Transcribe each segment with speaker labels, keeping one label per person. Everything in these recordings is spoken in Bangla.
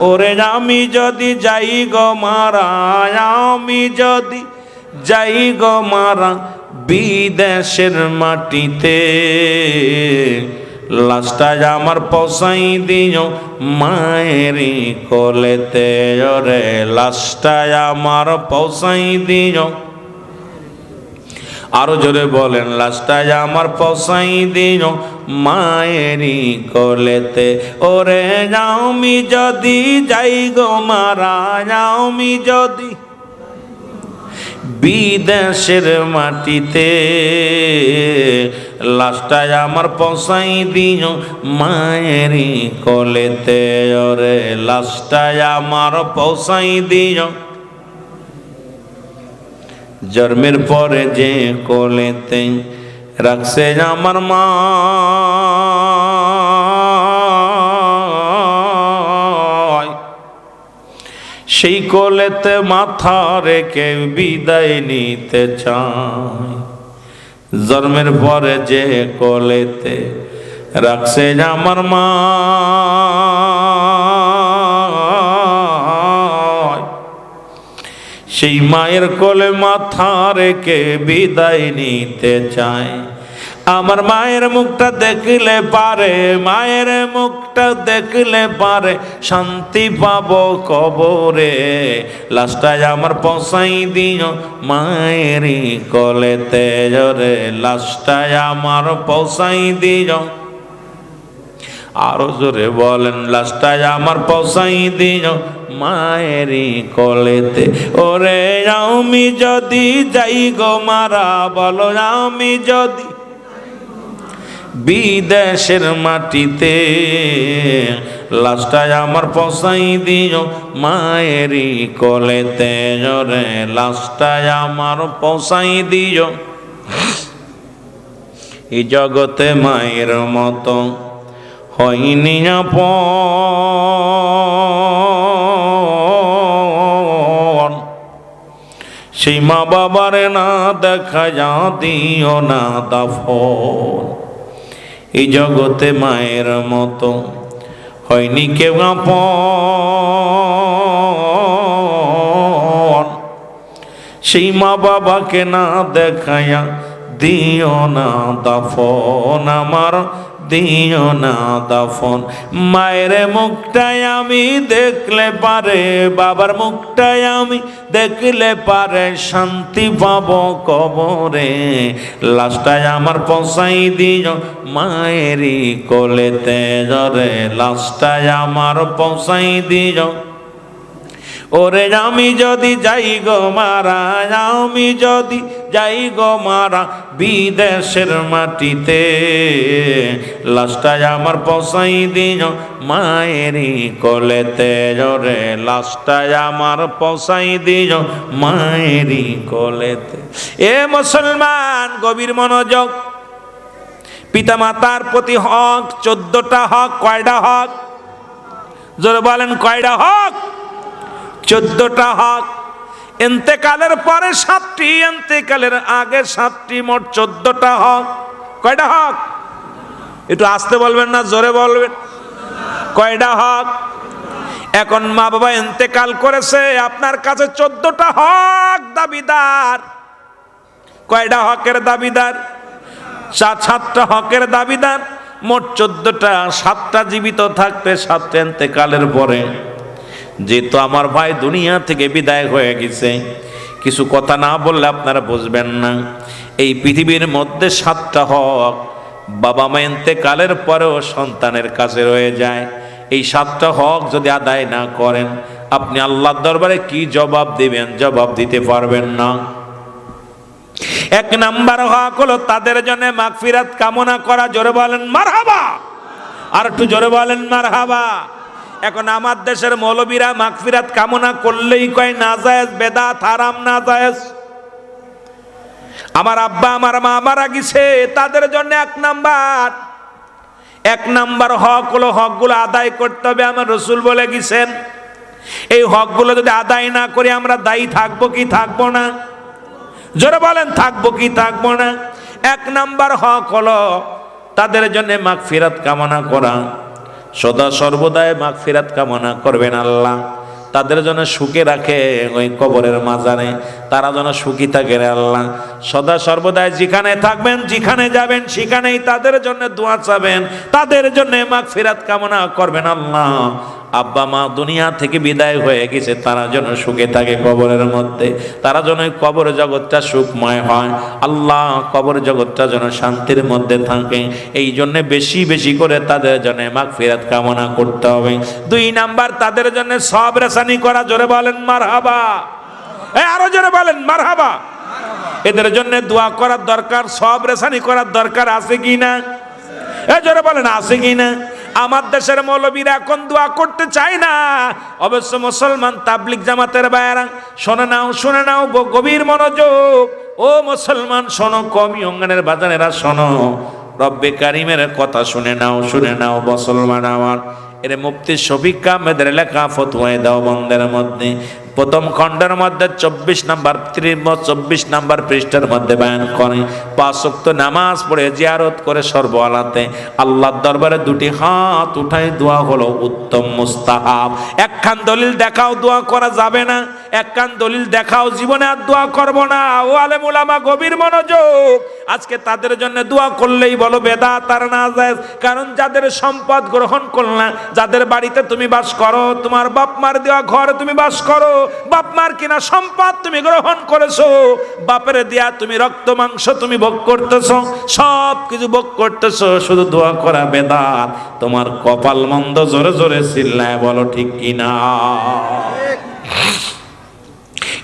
Speaker 1: ওরে আমি যদি যাই গো মারা, আমি যদি যাই গো মারা বিদেশের মাটিতে লাস্টায় আমার পসাই দিও মায়েরি কোলেতে, ওরে লাস্টায় আমার পসাই দিও আরও জোরে বলেন লাস্টায় আমার পসাই দিও মায়েরি কোলেতে। ওরে আমি যদি যাই গো মারা, আমি যদি বিদেশের মাটিতে লাস্টায় আমার পসাই দিও মায়েরি কোলেতে। ওরে লাস্টায় আমার পসাই দিও জন্মের পরে যে কোলেতে রাখছে আমার মা। সেই কোলেতে মাথা রেখে বিদায় নিতে চায় জন্মের পরে যে কোলেতে রাখছে আমার মা। সেই মায়ের কোলে মাথা রেখে বিদায় নিতে চায়। আমার মায়ের মুখটা দেখলে পারে, মায়ের মুখটা দেখলে পারে, শান্তি পাবো কবরে। লাস্টায় আমার পসাই দিও মায়েরই কলেতে জরে লাস্টায় আমার পসাই দিও। আরও জোরে বলেন লাস্টায় আমার পসাই দিও মায়েরই কলেতে। ওরে, আমি যদি যাই গো মারা, বলো আমি যদি বিদেশের মাটিতে। লাস্টায় আমার পসাই দিও মায়েরই কলেতে। জরে লাস্টায় আমার পসাই দিও। এই জগতে মায়ের মতো হয়নি আপন। সেই মা বাবারে না দেখা যা দিও না দাফন। এই জগতে মায়ের মতো হয়নি কেউ আপন। সেই মা বাবাকে না দেখায়া দিও না দাফন। আমার দিও না দাফন। মায়ের মুখটাই আমি দেখলে পারে, বাবার মুখটাই আমি দেখলে পারে, শান্তি পাব কবরে। লাস্টায় আমার পসাই দিও মায়েরই কোলেতে জরে লাস্টায় আমার পসাই দিও ওরে আমি যদি যাই গো মারা, আমি যদি যাই গো মারা বিদেশের মাটিতে লাস্টায় আমার পসাই দিও মায়েরই কোলেতে জরে লাস্টায় আমার পসাই দিও মায়েরই কোলেতে। এ মুসলমান, গভীর মনোযোগ। পিতা মাতার প্রতি হক, চোদ্দটা হক, কয়টা হক? জোরে বলেন, কয়টা হক? চোদ্দটা হক। এন্তেকালের পরে সাতটি, এন্তেকালের আগে সাতটি, মোট চোদ্দটা হক। কয়টা হক? একটু আসতে বলবেন না, জোরে বলবেন। কয়টা হক? এখন মা বাবা এন্তেকাল করেছে, আপনার কাছে চোদ্দটা হক, দাবিদার। কয়টা হকের দাবিদার? চার সাতটা হকের দাবিদার। মোট চোদ্দটা, সাতটা জীবিত থাকতে সাতটা এন্তেকালের পরে। যেহেতু আমার ভাই দুনিয়া থেকে বিদায় হয়ে গেছে, কিছু কথা না বললে আপনারা বুঝবেন না। এই পৃথিবীর মধ্যে সাতটা হক, বাবা মা কালের পরেও সন্তানের কাছে রয়ে যায়। এই সাতটা হক যদি আদায় না করেন, আপনি আল্লাহর দরবারে কি জবাব দিবেন? জবাব দিতে পারবেন না। এক নাম্বার হক হলো তাদের জন্য মাগফিরাত কামনা করা। জোরে বলেন, মারহাবা! আর একটু জোরে বলেন, মারহাবা! এখন আমার দেশের মৌলবীরা মাগফিরাত কামনা করলেই কয়, না যায় বেদাত হারাম, না যায় আমার আব্বা, আমার মা মারা গেছে, তাদের জন্য এক নাম্বার। এক নাম্বার হক হলো হকগুলো আদায় করতে হবে, আমার রসুল বলে গেছেন। এই হকগুলো যদি আদায় না করি, আমরা দায়ী থাকব কি থাকব না? জোরে বলেন, থাকব কি থাকব না? এক নাম্বার হক হলো তাদের জন্য মাগফিরাত কামনা করা। সদা সর্বদায় মাগ ফিরাত কামনা করবেন আল্লাহ। তাদের যেন সুখে রাখে ওই কবরের মাজারে, তারা যেন সুখী থাকে আল্লাহ। সদা সর্বদায় যেখানে থাকবেন, যেখানে যাবেন, সেখানেই তাদের জন্য দোয়া চাবেন, তাদের জন্য মাগ ফিরাত কামনা করবেন আল্লাহ। আব্বা মা দুনিয়া থেকে বিদায় হয়ে গেছে, তারা যেন সুখে থাকে কবরের মধ্যে। তারা যেন কবর জগৎটা সুখময় হয়। আল্লাহ কবর জগৎটা যেন শান্তির মধ্যে থাকে। এই জন্য বেশি বেশি করে তাদের জন্য মাগ ফিরাত কামনা করতে হবে। দুই নাম্বার, তাদের জন্য সব রেসানি করা, জোরে বলেন মার হাবা আরও জোরে বলেন মার হাবা এদের জন্য দোয়া করার দরকার, সব রেসানি করার দরকার আছে কি না? এ, জোরে বলেন, আছে কি না? আমার দেশের মৌলবীরা এখন দোয়া করতে চায় না। অবশ্য মুসলমান তাবলিক জামাতের বায়রা, শোনে নাও, শুনে নাও গভীর মনোযোগ। ও মুসলমান, শোনো কমি অঙ্গনের বাজানেরা, শোনো। রব্বে কারিমের কথা শুনে নাও শুনে নাও মুসলমান আমার। এর মুক্তি শফিক আহমেদের লেখা ফতুয়াই দাও বন্ধের মধ্যে। প্রথম খণ্ডের মধ্যে চব্বিশ নাম্বার চব্বিশ নাম্বার পৃষ্ঠার মধ্যে বয়ান করে। পাঁচক্ত নামাজ পড়ে জিয়ারত করে সর্বআলাতে আল্লাহর দরবারে দুটি হাত উঠাই দোয়া হলো উত্তম মুস্তাহাব। একখান দলিল দেখাও দোয়া করা যাবে না। একখান দলিল দেখাও জীবনে আর দোয়া করব না। ও আলেম উলামা, গভীর মনোযোগ। আজকে তাদের জন্য দোয়া করলেই বলো বেদা তার না যায় কারণ যাদের সম্পদ গ্রহণ করলা, যাদের বাড়িতে তুমি বাস করো, তোমার বাপ মার দেওয়া ঘরে তুমি বাস করো বাপ মার কিনা সম্পদ তুমি গ্রহণ করেছ, বাপের দেয়া তুমি রক্ত, মাংস তুমি ভোগ করতেছো, সব কিছু ভোগ করতেছো, শুধু দোয়া করা বেদাত। তোমার কপাল মন্দ জোরে জোরে চিল্লায় বলো ঠিক কিনা?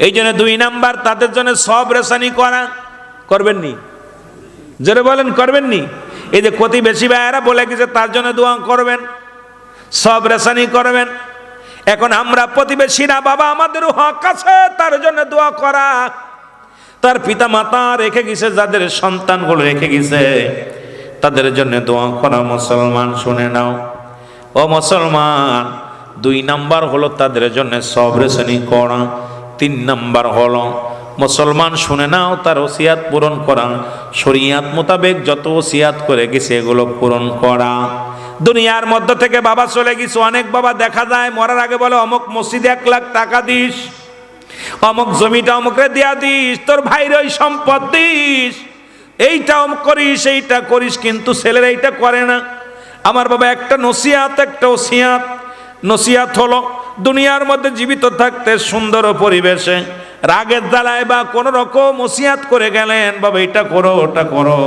Speaker 1: এই জন্য দুই নাম্বার, তাদের জন্য সব রেশানি করা, করবেন নি? জোরে বলেন, করবেন নি? এই যে ক্ষতি বেশি ভাইয়ারা বলে গেছে, তার জন্য দোয়া করবেন, সব রেশানি করবেন এখন আমরা প্রতিবেশীরা বাবা আমাদেরও হক আছে, তার জন্য দোয়া করা। তার পিতা মাতা রেখে গেছে, যাদের সন্তানগুলো রেখে গেছে, তাদের জন্য দোয়া করা। মুসলমান, শুনে নাও। ও মুসলমান, দুই নাম্বার হলো তাদের জন্য সব রেশানি করা, তিন নাম্বার হলো, মুসলমান, শুনে নাও, তার ওসিয়াত পূরণ করা। শরিয়াত মোতাবেক যত ওসিয়াত করে গেছে, এগুলো পূরণ করা। দুনিয়ার মধ্য থেকে বাবা চলে গেছে, অনেক বাবা দেখা যায়, মরার আগে বলে, অমুক মসজিদে এক লাখ টাকা দিস, অমুক জমিটা অমুকরে দিয়া দিস, তোর ভাইর ওই সম্পদ দিস, এইটা অমুক করিস, এইটা করিস, কিন্তু ছেলেরা এইটা করে না। আমার বাবা একটা নসিয়াত একটা ওসিয়াত নসিয়াত হলো দুনিয়ার মধ্যে জীবিত থাকতে সুন্দর পরিবেশে, রাগের জ্বালায় বা কোনো রকম ওসিয়াত করে গেলেন, বাবা এটা করো, ওটা করো।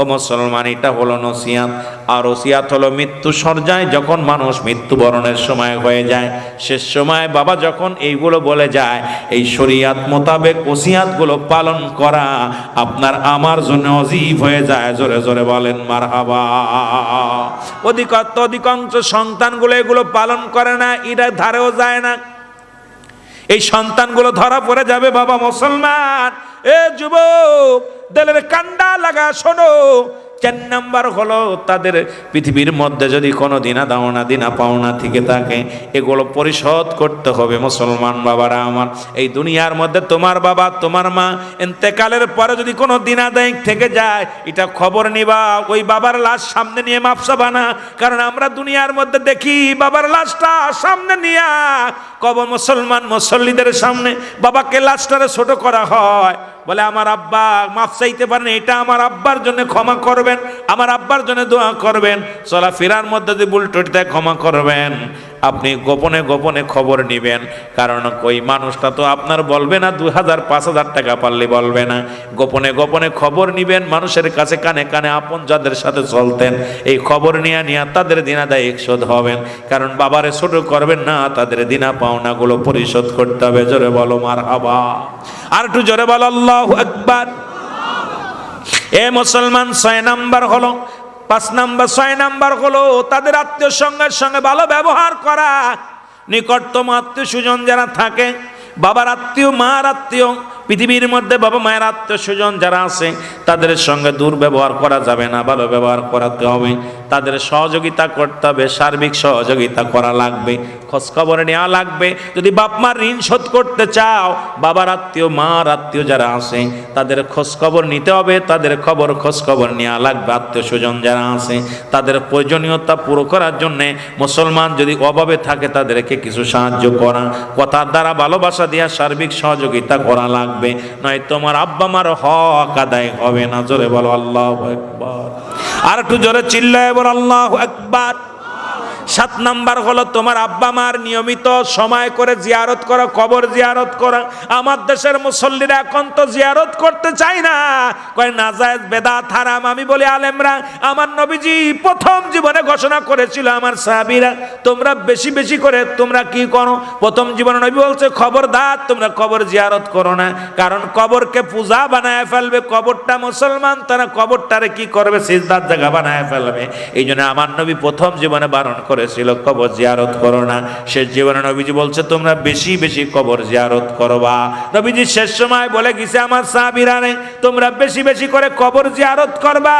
Speaker 1: ও মুসলমান, এটা হলো নসিয়াত। আর ওসিয়াত হলো মৃত্যু সর্জায়, যখন মানুষ মৃত্যুবরণের সময় হয়ে যায়। শেষ সময় বাবা যখন এইগুলো বলে যায়, এই শরিয়াত মোতাবেক ওসিয়াতগুলো পালন করা আপনার আমার জন্য অজীব হয়ে যায়। জোরে জোরে বলেন মার হাবা অধিকত্ব অধিকাংশ সন্তানগুলো এগুলো পালন করে না, এরা ধারেও যায় না। এই সন্তানগুলো ধরা পড়ে যাবে, বাবা মুসলমান। এ যুবক দেলের কান্ডা লাগা, শোনো। চার নাম্বার হলো তাদের পৃথিবীর মধ্যে যদি কোনো দিনা দাওনা, দিনা পাওনা থেকে থাকে, এগুলো পরিশোধ করতে হবে। মুসলমান বাবারা আমার, এই দুনিয়ার মধ্যে তোমার বাবা, তোমার মা এতেকালের পরে যদি কোনো দিনা দায়িক থেকে যায়, এটা খবর নিবা, ওই বাবার লাশ সামনে নিয়ে মাপসা বানা কারণ আমরা দুনিয়ার মধ্যে দেখি, বাবার লাশটা সামনে নিয়া কব মুসলমান মুসল্লিদের সামনে বাবাকে লাশটারে ছোট করা হয়। বলে, আমার আব্বা, মাফ চাইতে পারেন, এটা আমার আব্বার জন্য ক্ষমা করবেন, আমার আব্বার জন্য দোয়া করবেন। চলা ফেরার মধ্যে যদি বুলটুটিতে ক্ষমা করবেন। আপনি গোপনে গোপনে খবর নিবেন। কারণ ওই মানুষটা তো আপনার বলবে না, দু হাজার, পাঁচ হাজার টাকা পারলে বলবে না। গোপনে গোপনে খবর নিবেন, মানুষের কাছে কানে কানে আপন যাদের সাথে চলতেন, এই খবর নিয়ে নিয়ে তাদের দিনাদায় শোধ হবেন। কারণ বাবারে ছোট করবেন না, তাদের দিনা পাওনাগুলো পরিশোধ করতে হবে। জোরে বলো মার হাবা আর একটু জোরে বলো, আল্লাহ একবার এ মুসলমান ছয় নাম্বার হলো পাঁচ নাম্বার, ছয় নাম্বার হলো তাদের আত্মীয় সঙ্গের সঙ্গে ভালো ব্যবহার করা। নিকটতম আত্মীয় সুজন যারা থাকে, বাবার আত্মীয়, মার আত্মীয়, পৃথিবীর মধ্যে বাবা মায়ের আত্মীয় সুজন যারা আছে, তাদের সঙ্গে দুর্ব্যবহার করা যাবে না, ভালো ব্যবহার করাতে হবে। তাদের সহযোগিতা করতে হবে, সার্বিক সহযোগিতা করা লাগবে, খোঁজখবর নেওয়া লাগবে। যদি বাপ মার ঋণ শোধ করতে চাও, বাবার আত্মীয়, মার আত্মীয় যারা আছে, তাদের খোঁজখবর নিতে হবে, তাদের খবর খোঁজখবর নেওয়া লাগবে, আত্মীয় স্বজন যারা আছে, তাদের প্রয়োজনীয়তা পুরো করার জন্যে মুসলমান যদি অভাবে থাকে, তাদেরকে কিছু সাহায্য করা। কথার দ্বারা ভালোবাসা দেওয়া সার্বিক সহযোগিতা করা লাগবে নয় তোমার আব্বা মার হক আদায় হবে না। জোরে বলো, আল্লাহ একবার আর একটু জোরে চিল্লায় বল আল্লাহ একবার সাত নাম্বার হলো তোমার আব্বা মার নিয়মিত সময় করে জিয়ারত করা, কবর জিয়ারত করা। আমার দেশের মুসল্লিরা এখন তো জিয়ারত করতে চায় না। কয়, না যায় বেদা থারাম আমি বলি, আলেমরা, আমার নবীজি প্রথম জীবনে ঘোষণা করেছিল আমার সাহাবীরা, তোমরা বেশি বেশি করে তোমরা কি করো? প্রথম জীবনে নবী বলছে, খবরদার, তোমরা কবর জিয়ারত করো না। কারণ কবরকে পূজা বানায় ফেলবে, কবরটা মুসলমান, তারা কবরটারে কি করবে? সিজদার জায়গা বানায় ফেলবে। এই জন্য আমার নবী প্রথম জীবনে বারণ করেছিল, কবর জিয়ারত করো না। শেষ জীবনে নবীজি বলছে, তোমরা বেশি বেশি কবর জিয়ারত করবা। নবীজি শেষ সময় বলে গেছে, আমার সাহাবীরা তোমরা বেশি বেশি করে কবর জিয়ারত করবা।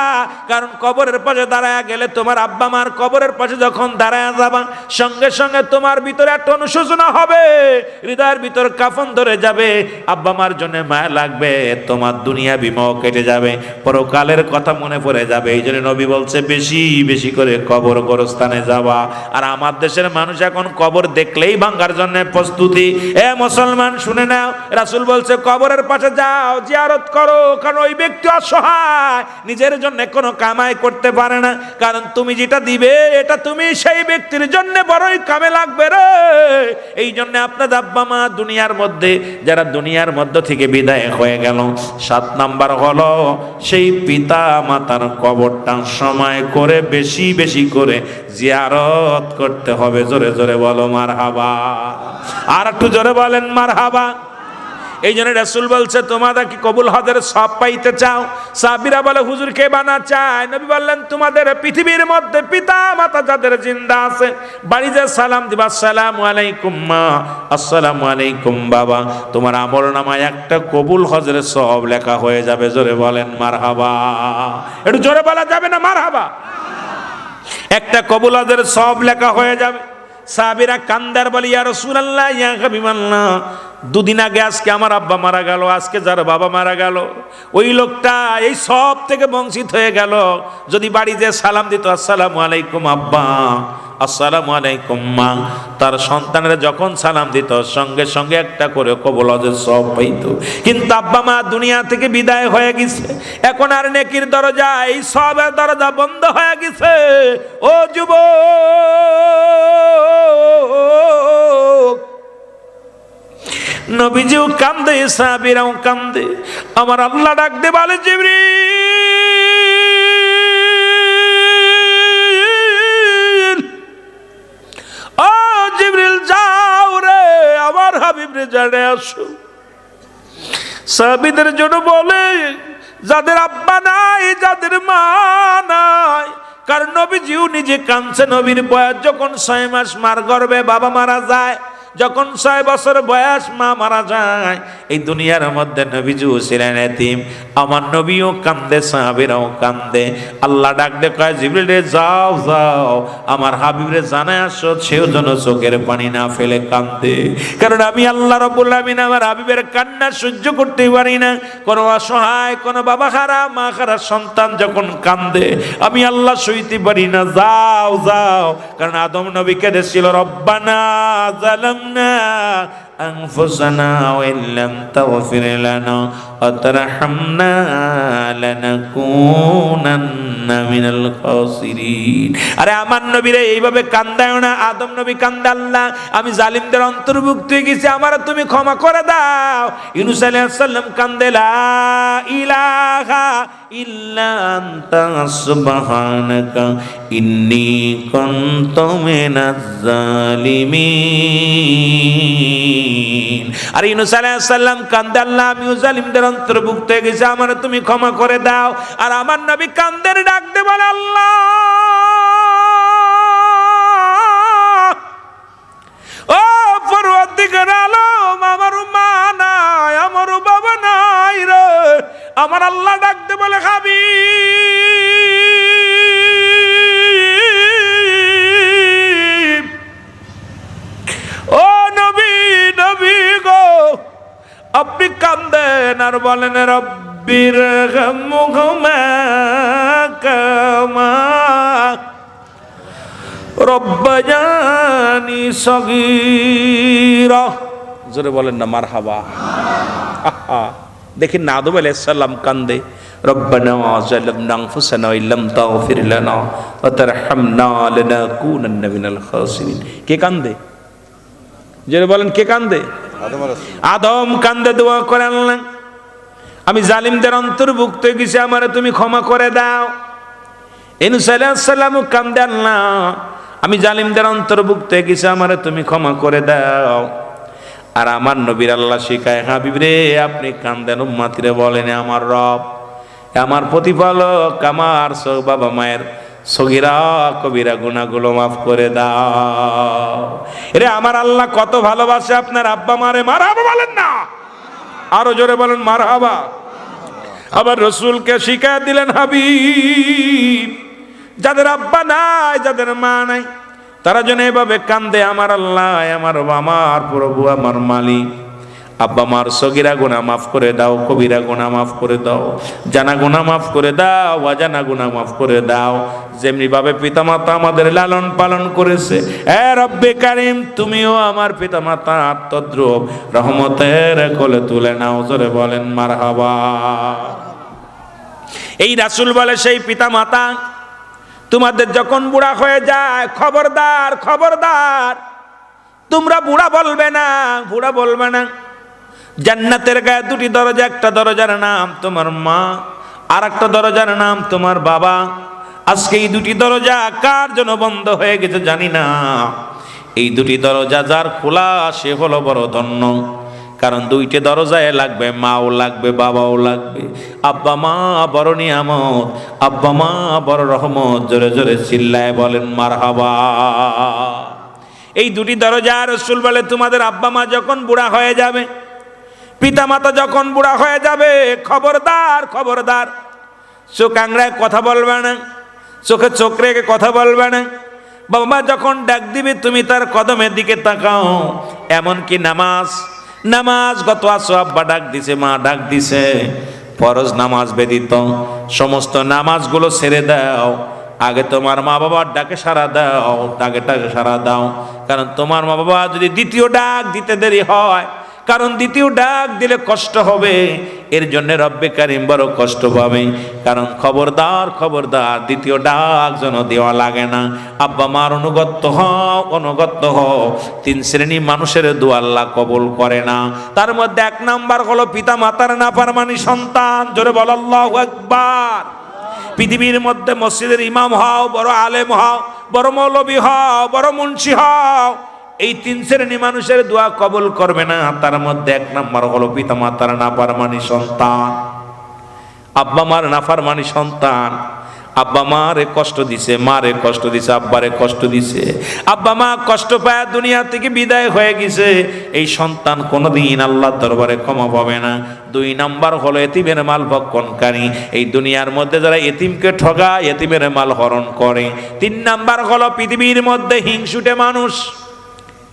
Speaker 1: কারণ কবরের পাশে দাঁড়ায় গেলে তোমার আব্বা মার কবরের পাশে যখন দাঁড়ায় যাবা, সঙ্গে সঙ্গে তোমার ভিতরে একটা অনুশোচনা হবে। হৃদয়ের ভিতর কাফন ধরে যাবে। আব্বা মার জন্য মায়া লাগবে, তোমার দুনিয়া বিমহ কেটে যাবে, পরকালের কথা মনে পড়ে যাবে। এই জন্য নবী বলছে, বেশি বেশি করে কবর গোরস্থানে যাওয়া। আর আমার দেশের মানুষ এখন কবর দেখলেই ভাঙ্গার জন্য প্রস্তুতি। এ মুসলমান, শুনে নাও, রাসূল বলছে, কবরের পাশে যাও, জিয়ারত করো, কারণ ওই ব্যক্তি অসহায়, নিজের জন্য কোনো কামাই করতে পারে না। কারণ তুমি যেটা দিবে, এটা তুমি সেই ব্যক্তির জন্য বড়ই কামে লাগবে রে। এই জন্য আপনার আব্বা মা দুনিয়ার মধ্যে, যারা দুনিয়ার মধ্য থেকে বিদায় হয়ে গেল, সাত নাম্বার হলো, সেই পিতা মাতার কবরটা সময় করে, বেশি বেশি করে জিয়ারত করতে হবে। জোরে জোরে বলো মার হাবা আর একটু জোরে বলেন মার হাবা এই জন্য রাসূল বলছে, তোমাদের কি কবুল হজের সব পাইতে চাও? সাবিরা বলে, হুজুর, কে বানা চায়? নবী বললেন, তোমাদের পৃথিবীর মধ্যে পিতা মাতা যাদের জিন্দা আছে বাড়িতে সালাম দিবা, আসসালামু আলাইকুম, মা। আসসালামু আলাইকুম, বাবা। তোমার আমল নামায় একটা কবুল হজের সব লেখা হয়ে যাবে। জোরে বলেন, মারহাবা। একটু জোরে বলা যাবে না, মারহাবা? একটা কবুলাদের সব লেখা হয়ে যাবে। সাবিরা কান্দার বলি আর রাসূলুল্লাহ, ইয়া হাবিবাল্লাহ, দুদিন আগে আজকে আমার আব্বা মারা গেল, আজকে যার বাবা মারা গেল। ওই লোকটা এই সব থেকে বঞ্চিত হয়ে গেল। যদি বাড়িতে সালাম দিত, আসসালামু আলাইকুম আব্বা। আসসালামু আলাইকুম মা। তার সন্তানেরা যখন সালাম দিত, সঙ্গে সঙ্গে একটা করে কবল সব পাইত। কিন্তু আব্বা মা দুনিয়া থেকে বিদায় হয়ে গেছে। এখন আর নেকির দরজা, এই সবের দরজা বন্ধ হয়ে গেছে। ও যুব নবীজিও কান্দে, সাহাবীরাও কান্দে। আমার আল্লাহ ডাক দে বলে জিবরিল। জিবরিল, যাও রে, আমার হাবিব রে জানে আসো। সাহাবীদের জন্য বলে, যাদের আব্বা নাই, যাদের মা নাই, কারণ নবীজিও নিজে কাঁদছে, নবীর বয়স যখন ছয় মাস মার গর্বে বাবা মারা যায় যখন ছয় বছর বয়স মা মারা যায়, এই দুনিয়ার মধ্যে নবীজু ছিলেন এতিম, আমার নবীও কান্দে, সাহাবিরাও কান্দে। আল্লাহ ডাক দে কয়, জিবরিল যাও যাও। আমার হাবিবরে জানায় আসো, সেও যেন চোখের পানি না ফেলে কান্দে। কারণ আমি আল্লাহ রব্বুল আমিন আমার হাবিবের কান্না সহ্য করতে পারি না। কোনো অসহায়, কোনো বাবা খারা, মা খারা সন্তান যখন কান্দে, আমি আল্লাহ সইতে পারি না। যাও যাও। কারণ আদম নবীকে নবী কেঁদেছিল, রব্বানা জালামনা أنفسنا وإن لم تغفر لنا وترحمنا لنكونن من الخاسرين আরে আমার নবীরে এইভাবে কান্দায় না আদম নবী কান্দা আল্লাহ আমি জালিমদের অন্তর্ভুক্ত হয়ে গেছি আমার তুমি ক্ষমা করে দাও ইউনুস আলাইহিস সালাম কান্দে লা ইলাহা ইল্লা আনতা সুবহানাকা, ইন্নী কুনতু মিনাজ জালিমিন। আর ইউনুস কান্দে, আল্লাহ আমিও জালিমদের অন্তর্ভুক্ত হয়ে গেছি, আমার তুমি ক্ষমা করে দাও। আর আমার নবী কান্দের ডাক দে বলে, আল্লাহ! ও আলম, আমার মা নাই, আমার বাবা নাই রে। আমার আল্লাহ ডাকতে বলে খাবি ও নবী নবী গো, আপনি কান্দেন আর বলেন, রব্বির রব্বানি সগির। জোরে বলেন না মার হাবা দেখি না আদম আলাইসাল্লাম কান্দে ربنا ظلمنا انفسنا وان لم تغفر لنا وترحمنا لنكونن من الخاسرين কে কান্দে জোরে বলেন কে কান্দে
Speaker 2: আদম আলাইহিস
Speaker 1: আদম কান্দে দোয়া করে আল্লাহ আমি জালিমদের অন্তর্ভুক্ত হয়ে গেছি আমারে তুমি ক্ষমা করে দাও ইনসালাম কান্দে আল্লাহ আমি জালিমদের অন্তর্ভুক্ত হয়ে গেছি আমারে তুমি ক্ষমা করে দাও আর আমার নবীর আল্লাহ শিখায় হাবিব রে আপনি কান্দেন উম্মাতিরে বলেন আমার রব আমার প্রতিপালক, আমার সব বাবা মায়ের সগিরা, কবিরা গুণাগুলো মাফ করে দাও। রে আমার আল্লাহ কত ভালোবাসে, আপনার আব্বা মারে মারাবা বলেন না। আরও জোরে বলেন, মারহাবা। আবার রসুলকে শিখায় দিলেন হাবিব, যাদের আব্বা নাই, যাদের মা নাই। তারা যেন এভাবে কান্দে, আমার আল্লাহ আমার আমার প্রভু, আমার মালিক। আব্বা, মার সগিরা গুণা মাফ করে দাও, কবিরা গুণা মাফ করে দাও, জানা গুণা মাফ করে দাও, অজানা গুণা মাফ করে দাও। যেমনি ভাবে পিতামাতা আমাদের লালন পালন করেছে, এ রব্বে কারিম, তুমিও আমার পিতামাতা আত্মদ্রব রহমতের কোলে তুলে নাও, জোরে বলেন, মারহাবা। এই রাসুল বলে, সেই পিতামাতা তোমাদের যখন বুড়া হয়ে যায়, খবরদার খবরদার। তোমরা বুড়া বলবে না, বুড়া বলবে না। জান্নাতের গায়ে দুটি দরজা, একটা দরজার নাম তোমার মা আর একটা দরজার নাম তোমার বাবা। আজকে এই দুটি দরজা কার জন্য বন্ধ হয়ে গেছে জানি না। এই দুটি দরজা যার খোলা, সে হলো বড় ধন্য। কারণ দুইটি দরজায় লাগবে, মাও লাগবে, বাবাও লাগবে। আব্বা মা বড় নিয়ামত, আব্বা মা বড় রহমত, জোরে জোরে চিল্লায় বলেন মার এই দুটি দরজা রসুল বলে, তোমাদের আব্বা মা যখন বুড়া হয়ে যাবে, পিতামাতা যখন বুড়া হয়ে যাবে, খবরদার খবরদার। চোখ আংড়ায় কথা বলবে না, চোখে চোখ রেখে কথা বলবে না। বাবা যখন ডাক দিবে, তুমি তার কদমের দিকে তাকাও। এমনকি নামাজ নামাজ গত আসো আব্বা ডাক দিছে, মা ডাক দিছে। ফরজ নামাজ বেদিত সমস্ত নামাজগুলো ছেড়ে দাও। আগে তোমার মা বাবার ডাকে সারা দাও, ডাকে ডাকে সারা দাও। কারণ তোমার মা বাবা যদি দ্বিতীয় ডাক দিতে দেরি হয় কারণ দ্বিতীয় ডাক দিলে কষ্ট হবে। এর জন্য রব্বে কারিম বড় কষ্ট পাবে। কারণ খবরদার খবরদার, দ্বিতীয় ডাক যেন দেওয়া লাগে না। আব্বা মার অনুগত্য হও অনুগত্য হও তিন শ্রেণি মানুষের দু কবল করে না। তার মধ্যে এক নাম্বার হলো পিতা মাতার নাফারমানি সন্তান। জোরে বল একবার পৃথিবীর মধ্যে মসজিদের ইমাম হও, বড় আলেম হও, বড় মৌলবী হও, বড় মুন্সি হও। এই তিন শ্রেণি মানুষের দোয়া কবল করবে না। তার মধ্যে এক নম্বর হলো পিতা মাতার নাফারমানি সন্তান। আব্বা মার নাফারমানি সন্তান। আব্বা মারে কষ্ট দিছে, মারে কষ্ট দিছে, আব্বারে কষ্ট দিছে। আব্বা মা কষ্ট পায়, দুনিয়া থেকে বিদায় হয়ে গেছে। এই সন্তান কোনোদিন আল্লাহর দরবারে ক্ষমা পাবে না। দুই নাম্বার হলো এতিমের মাল ভক্ষণকারী। এই দুনিয়ার মধ্যে যারা এতিমকে ঠগায়, এতিমের মাল হরণ করে। তিন নাম্বার হলো পৃথিবীর মধ্যে হিংসুটে মানুষ।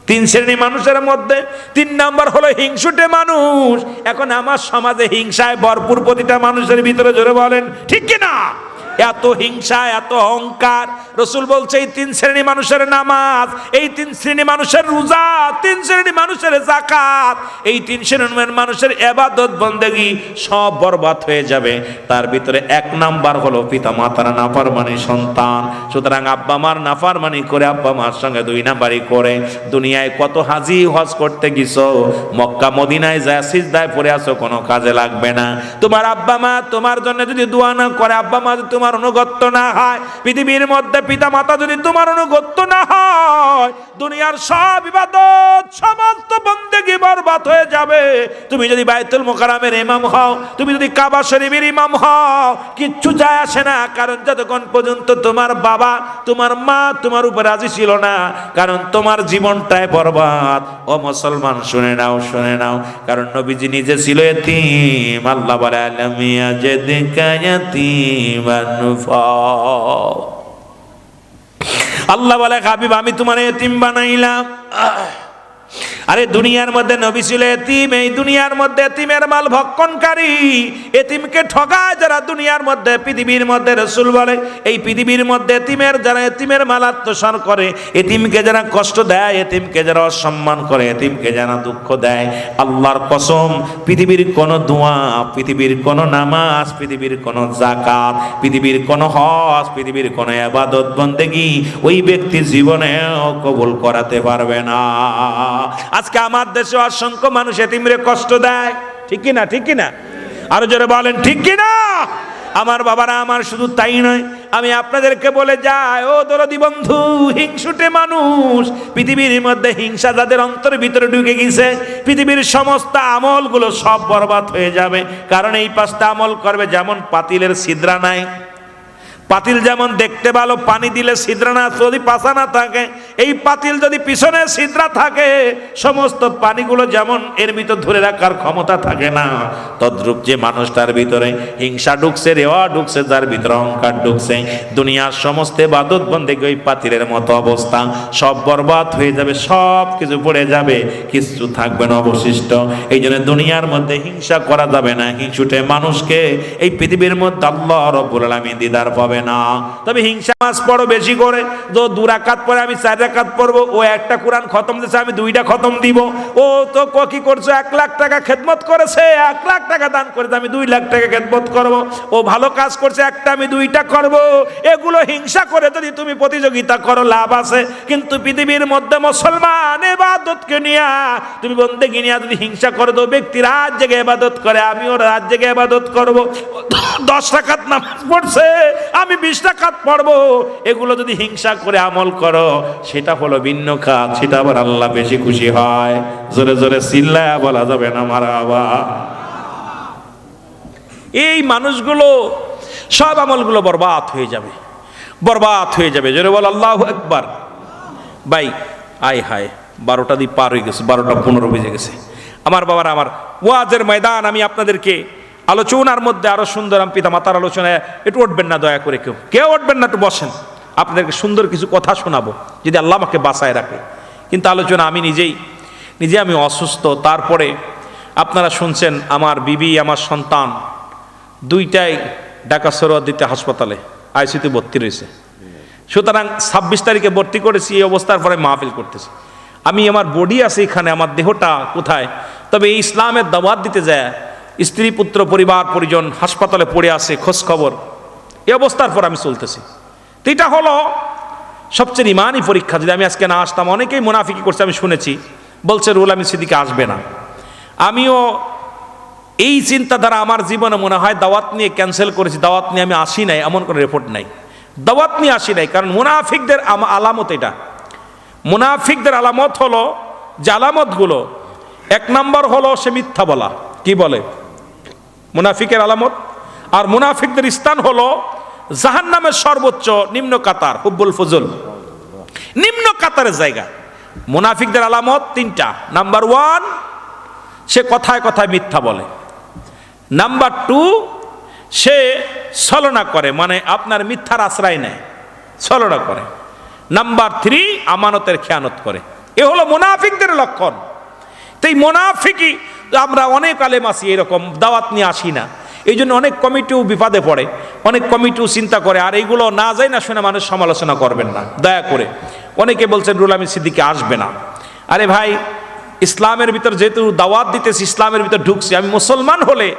Speaker 1: তিন শ্রেণি মানুষের মধ্যে তিন নাম্বার হলো হিংসুটে মানুষ। এখন আমার সমাজে হিংসায় ভরপুর প্রতিটা মানুষের ভিতরে জোরে বলেন, ঠিক কিনা? এত হিংসা, এত অহংকার। রসুল বলছে, এই তিন শ্রেণি মানুষের নামাজ, এই তিন শ্রেণি মানুষের রোজা, তিন শ্রেণি মানুষের জাকাত এই তিন শ্রেণির মানুষের এবাদত বন্দেগি সব বরবাদ হয়ে যাবে। তার ভিতরে এক নাম্বার হলো পিতা মাতার নাফারমানি সন্তান। সুতরাং আব্বা মার নাফার নাফারমানি করে আব্বা মার সঙ্গে দুই নাম্বারই করে। দুনিয়ায় কত হাজি হজ করতে গেছো, মক্কা, মদিনায় যায় সিজদায় পড়ে আসো কোনো কাজে লাগবে না। তোমার আব্বা মা তোমার জন্য যদি দোয়া না করে, আব্বা মা যদি তোমার অনুগত্য না হয়, পৃথিবীর মধ্যে পিতা মাতা যদি তোমার অনুগত্য না হয়, দুনিয়ার সব ইবাদত, সমস্ত বন্দেগি বরবাদ হয়ে যাবে। তুমি যদি বাইতুল মোকারামের ইমাম হও, তুমি যদি কাবা শরীফের ইমাম হও, কিচ্ছু যায় আসে না, কারণ যতক্ষণ পর্যন্ত তোমার বাবা, তোমার মা তোমার উপর রাজি ছিল না, কারণ তোমার জীবনটাই বরবাদ। ও মুসলমান, শুনে নাও শুনে নাও, কারণ নবীজি নিজে ছিল এতিম। আল্লাহ বলে, আলমিয়া যে আল্লাহ বলে হাবিব আমি তোমার এতিম বানাইলাম। আরে দুনিয়ার মধ্যে নবী ছিল এতিম, এই দুনিয়ার মধ্যে এতিমের মাল ভক্ষণকারী। এতিমকে ঠকায় যারা দুনিয়ার মধ্যে, পৃথিবীর মধ্যে রসুল বলে। এই পৃথিবীর মধ্যে এতিমের, যারা এতিমের মাল আত্মসার করে, এতিমকে যারা কষ্ট দেয়, এতিমকে যারা অসম্মান করে, এতিমকে যারা দুঃখ দেয়। আল্লাহর কসম, পৃথিবীর কোন দোয়া, পৃথিবীর কোন নামাজ, পৃথিবীর কোন জাকাত পৃথিবীর কোন হজ, পৃথিবীর কোন আবাদত বন্দেগি ওই ব্যক্তি জীবনেও কবুল করাতে পারবে না। আজকে আমার দেশে অসংখ্য মানুষ এতিমরে কষ্ট দেয়। ঠিক কি না ঠিক কি না আরও জোরে বলেন, ঠিক কি না আমার বাবারা আমার শুধু তাই নয়, আমি আপনাদেরকে বলে যাই, ও দরদি বন্ধু, হিংসুটে মানুষ, পৃথিবীর মধ্যে হিংসা যাদের অন্তরের ভিতরে ঢুকে গেছে, পৃথিবীর সমস্ত আমলগুলো সব বরবাদ হয়ে যাবে। কারণ এই পাঁচটা আমল করবে যেমন পাতিলের ছিদ্রা নাই পাতিল যেমন দেখতে ভালো, পানি দিলে ছিদ্রা না, যদি পাশা না থাকে, এই পাতিল যদি পিছনে ছিদ্রা থাকে, সমস্ত পানিগুলো যেমন এর ভিতর ধরে রাখার ক্ষমতা থাকে না, তদ্রূপ যে মানুষটার ভিতরে হিংসা ঢুকছে রেওয়া ঢুকছে যার ভিতরে অহংকার ঢুকছে। দুনিয়ার সমস্ত বাদত বন্দে ওই পাতিলের মতো অবস্থা, সব বরবাদ হয়ে যাবে, সব কিছু পড়ে যাবে, কিছু থাকবে না অবশিষ্ট। এই জন্য দুনিয়ার মধ্যে হিংসা করা যাবে না, হিংসুটে মানুষকে, এই পৃথিবীর মধ্যে আল্লাহ রব্বুল আলামিন দিদার পাবে না। তবে হিংসা মাস পড়ো বেশি করে। তো দু রাকাত পরে আমি চার রাকাত পড়ব, ও একটা কোরআন খতম দিয়েছে আমি দুইটা খতম দিব। ও তো ক- কি করছ? এক লাখ টাকা খেদমত করেছে, এক লাখ টাকা দান করেছে, আমি দুই লাখ টাকা খেদমত করব। ও ভালো কাজ করছে, একটা আমি দুইটা করব। এগুলো হিংসা করে যদি তুমি প্রতিযোগিতা করো, লাভ আছে। কিন্তু পৃথিবীর মধ্যে মুসলমান এবাদতকে নিয়া, তুমি বন্ধে নিয়ে যদি হিংসা করো, তো ব্যক্তি রাত জেগে এবাদত করে, আমিও রাত জেগে এবাদত করব। দশ টাকাত নামাজ পড়ছে আমি বিশ টাকাত পড়ব। এগুলো যদি হিংসা করে আমল করো, সেটা হলো ভিন্ন কাজ, সেটা আবার আল্লাহ বেশি খুশি হয়। জোরে জোরে চিল্লায় বলা যাবে না, মারা এই মানুষগুলো, সব আমলগুলো বরবাদ হয়ে যাবে। বরবাদ হয়ে যাবে। জোরে বল, আল্লাহ একবার ভাই, আয় হায়, বারোটা দিয়ে পার হয়ে গেছে, বারোটা পনেরো বেজে গেছে। আমার বাবার, আমার ওয়াজের ময়দান আমি আপনাদেরকে আলোচনার মধ্যে আরও সুন্দর আমি পিতা মাতার আলোচনায় একটু উঠবেন না দয়া করে কেউ। কেউ উঠবেন না, একটু বসেন। আপনাদেরকে সুন্দর কিছু কথা শোনাবো, যদি আল্লাহ আমাকে বাঁচায় রাখে। কিন্তু আলোচনা আমি নিজেই, নিজে আমি অসুস্থ, তারপরে আপনারা শুনছেন আমার বিবি, আমার সন্তান, দুইটাই ঢাকা সরোয়াদিতে হাসপাতালে আইসিতে ভর্তি রয়েছে। সুতরাং ছাব্বিশ তারিখে ভর্তি করেছি, এই অবস্থার পরে মাহফিল করতেছি। আমি আমার বডি আছে এখানে, আমার দেহটা কোথায়? তবে এই ইসলামের দাওয়াত দিতে যায় স্ত্রী, পুত্র, পরিবার, পরিজন হাসপাতালে পড়ে আছে, খোঁজ খবর। এই অবস্থার পর আমি চলতেছি। তো এটা হলো সবচেয়ে ইমানই পরীক্ষা। যদি আমি আজকে না আসতাম, অনেকেই মুনাফিকি করছে, আমি শুনেছি। বলছে রুল আমি সেদিকে আসবে না। আমিও এই চিন্তাধারা আমার জীবনে মনে হয় দাওয়াত নিয়ে ক্যান্সেল করেছি। দাওয়াত নিয়ে আমি আসি নাই, এমন কোনো রিপোর্ট নাই। দাওয়াত নিয়ে আসি নাই, কারণ মুনাফিকদের আলামত এটা। মুনাফিকদের আলামত হলো যে আলামতগুলো, এক নম্বর হলো সে মিথ্যা বলা। কি বলে? মুনাফিকের আলামত। আর মুনাফিকদের স্থান হলো জাহান্নামের সর্বোচ্চ নিম্ন কাতার, হুব্বুল ফজল। নিম্ন কাতারের জায়গা। মুনাফিকদের আলামত তিনটা। নাম্বার ওয়ান, সে কথায় কথায় মিথ্যা বলে। নাম্বার টু, সে ছলনা করে মানে আপনার মিথ্যার আশ্রয় নেয়। ছলনা করে। নাম্বার থ্রি, আমানতের খেয়ানত করে। এ হলো মুনাফিকদের লক্ষণ। তো এই মোনাফিকই আমরা অনেক আলেম আছি এরকম, দাওয়াত নিয়ে আসি না। এই জন্য অনেক কমিটিও বিপদে পড়ে, অনেক কমিটিও চিন্তা করে, আর এইগুলো না যায় না শুনে মানুষ সমালোচনা করবেন না, দয়া করে। অনেকে বলছেন, রুল আমি সিদ্দিকে আসবে না। আরে ভাই, ইসলামের ভিতর যেহেতু দাওয়াত দিতেছি, ইসলামের ভিতর ঢুকছি, আমি মুসলমান হলে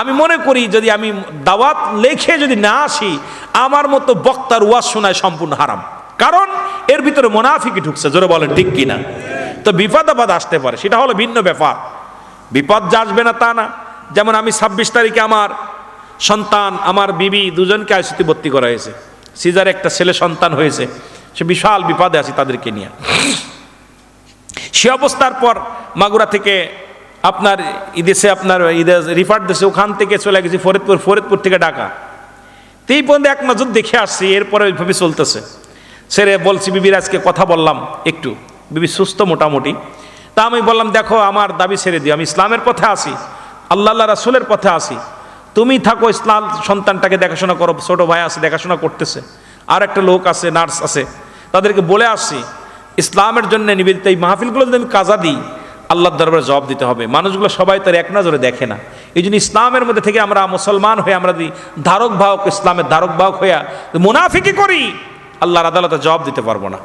Speaker 1: আমি মনে করি যদি আমি দাওয়াত লেখে যদি না আসি, আমার মতো বক্তার ওয়াজ শোনায় সম্পূর্ণ হারাম। কারণ এর ভিতরে মোনাফিকি ঢুকছে, জোরে বলেন ঠিক কিনা? তো বিপদ আপদ আসতে পারে, সেটা হলো ভিন্ন ব্যাপার। বিপদ যে আসবে না তা না। যেমন আমি ছাব্বিশ তারিখে আমার সন্তান, আমার বিবি দুজনকে আইসিতে ভর্তি করা হয়েছে। সিজার একটা ছেলে সন্তান হয়েছে। সে বিশাল বিপদে আছে তাদেরকে নিয়ে। সে অবস্থার পর মাগুরা থেকে আপনার দেশে আপনার ঈদে রিফার দেশে ওখান থেকে চলে গেছি ফরিদপুর ফরিদপুর থেকে ঢাকা। তো এই পর্যন্ত এক নজর দেখে আসছি, এরপরে ওইভাবে চলতেছে। সেরে বলছি, বিবির আজকে কথা বললাম একটু। বিবি সুস্থ মোটামুটি। তা আমি বললাম, দেখো, আমার দাবি ছেড়ে দিও। আমি ইসলামের পথে আসি আল্লাহ রাসুলের পথে আসি তুমি থাকো, ইসলাম সন্তানটাকে দেখাশোনা করো। ছোট ভাই আছে, দেখাশোনা করতেছে। আর একটা লোক আছে, নার্স আছে। তাদেরকে বলে আসছি, ইসলামের জন্য নিবেদিত এই মাহফিলগুলো যদি আমি কাজা দিই, আল্লাহর দরবারে জবাব দিতে হবে। মানুষগুলো সবাই তার এক নজরে দেখে না। এই জন্য ইসলামের মধ্যে থেকে আমরা মুসলমান হয়ে, আমরা যদি ধারক বাহক ইসলামের ধারক বাহক হইয়া মুনাফিকি করি, আল্লাহর আদালতে জবাব দিতে পারব না।